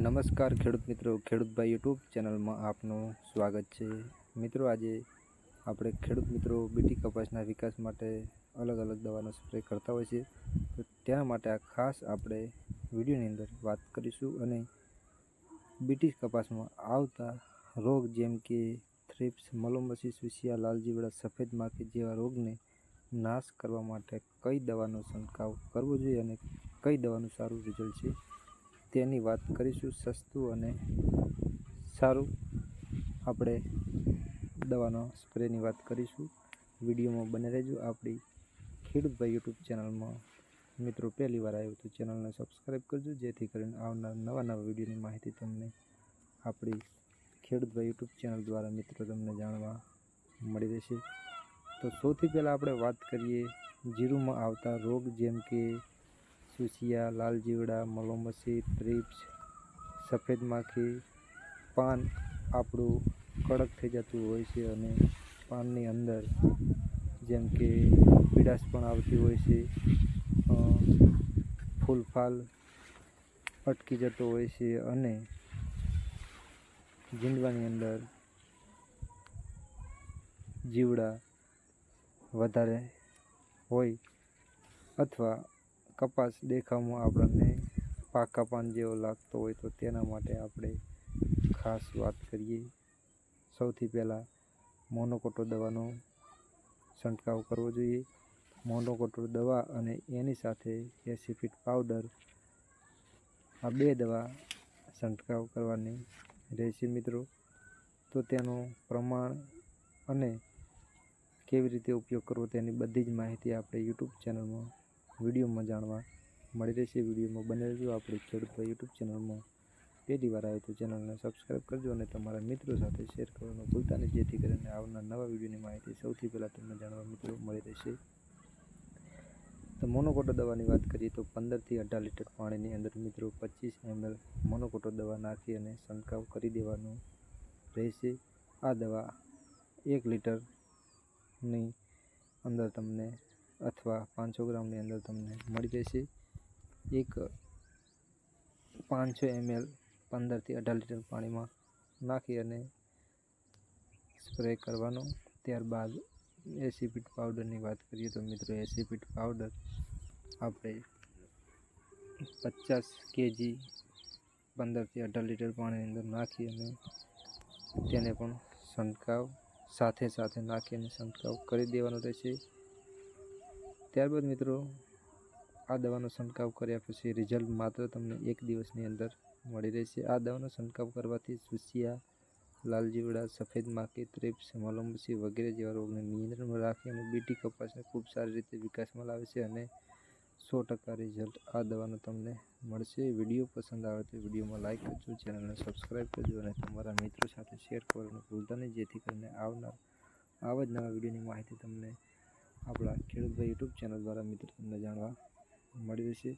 નમસ્કાર ખેડૂત મિત્રો ખેડૂતભાઈ યુટ્યુબ ચેનલમાં આપનું સ્વાગત છે. મિત્રો, આજે આપણે ખેડૂત મિત્રો બીટી કપાસના વિકાસ માટે અલગ અલગ દવાનો સ્પ્રે કરતા હોય છે. તો તેના માટે આ ખાસ આપણે વિડીયોની અંદર વાત કરીશું અને બીટી કપાસમાં આવતા રોગ જેમ કે થ્રિપ્સ મલોમસી વિશિયા લાલ જીવડા સફેદ માખી જેવા રોગને નાશ કરવા માટે કઈ દવાનો છંટકાવ કરવો જોઈએ અને કઈ દવાનું સારું રિઝલ્ટ છે? તેની વાત કરીશું, સસ્તું અને સારું. આપણે દવાનો સ્પ્રેની વાત કરીશું. વિડીયોમાં બને રહેજો. આપણી ખેડૂતભાઈ યુટ્યુબ ચેનલમાં મિત્રો પહેલી વાર આવ્યો તો ચેનલને સબસ્ક્રાઈબ કરજો, જેથી કરીને આવનાર નવા નવા વિડીયોની માહિતી તમને આપણી ખેડૂતભાઈ યુટ્યુબ ચેનલ દ્વારા મિત્રો તમને જાણવા મળી રહેશે. તો સૌથી પહેલાં આપણે વાત કરીએ જીરુમાં આવતા રોગ જેમ કે સુસિયા લાલ જીવડા મલોમસી, ત્રીપ્સ સફેદ માખી પાન આપણું કડક થઈ જતું હોય છે અને પાનની અંદર જેમ કે પીડાશ પણ આવતી હોય છે ફૂલફાલ અટકી જતો હોય છે અને જીંડવાની અંદર જીવડા વધારે હોય અથવા કપાસ દેખાવમાં આપણને પાકા પાન જેવો લાગતો હોય તો તેના માટે આપણે ખાસ વાત કરીએ. સૌથી પહેલાં મોનોકોટો દવાનો છંટકાવ કરવો જોઈએ. મોનોકોટો દવા અને એની સાથે એસિફિટ પાવડર આ બે દવા છંટકાવ કરવાની રહેશે મિત્રો. તો તેનું પ્રમાણ અને કેવી રીતે ઉપયોગ કરવો તેની બધી જ માહિતી આપણે યુટ્યુબ ચેનલમાં વિડીયોમાં જાણવા મળી રહેશે. વિડીયોમાં બને રહેજો આપણી ખેડૂત યુટ્યુબ ચેનલમાં પહેલી વાર આવે તો ચેનલને સબસ્ક્રાઈબ કરજો અને તમારા મિત્રો સાથે શેર કરવાનું ભૂલતા નહીં. જેથી કરીને આવનાર નવા વિડીયોની માહિતી સૌથી પહેલાં તમને જાણવા મિત્રો મળી રહેશે. તો મોનોકોટો દવાની વાત કરીએ તો પંદરથી અઢાર લીટર પાણીની અંદર મિત્રો પચીસ એમએલ મોનોકોટો દવા નાખી અને છંટકાવ કરી દેવાનો રહેશે. આ દવા એક લીટરની અંદર તમને અથવા પાંચસો ગ્રામની અંદર તમને મળી જશે. એક પાંચસો એમએલ પંદરથી અઢાર લીટર પાણીમાં નાખી અને સ્પ્રે કરવાનો. ત્યારબાદ એસિપિટ પાવડરની વાત કરીએ તો મિત્રો એસિપિટ પાવડર આપણે પચાસ કેજી પંદરથી અઢાર લીટર પાણીની અંદર નાખી અને તેને પણ છંટકાવ સાથે સાથે નાખીને છંટકાવ કરી દેવાનો રહેશે. ત્યારબાદ મિત્રો, આ દવાનો છંટકાવ કર્યા પછી રિઝલ્ટ માત્ર તમને એક દિવસની અંદર મળી રહેશે. આ દવાનો છંટકાવ કરવાથી સુસિયા લાલ જીવડા સફેદ માખી ત્રિપ્સ મલોમસી વગેરે જેવા રોગને નિયંત્રણમાં રાખી અને બીટી કપાસને ખૂબ સારી રીતે વિકાસમાં લાવે છે અને સો ટકા રિઝલ્ટ આ દવાનો તમને મળશે. વીડિયો પસંદ આવે તો વિડીયોમાં લાઇક કરજો, ચેનલને સબસ્ક્રાઈબ કરજો અને તમારા મિત્રો સાથે શેર કરવાનું ભૂલતા નહીં. જેથી કરીને આવનાર આવા જ નવા વિડીયોની માહિતી તમને આપણા ખેડૂતભાઈ યુટ્યુબ ચેનલ દ્વારા મિત્રો તમને જાણવા મળી રહેશે.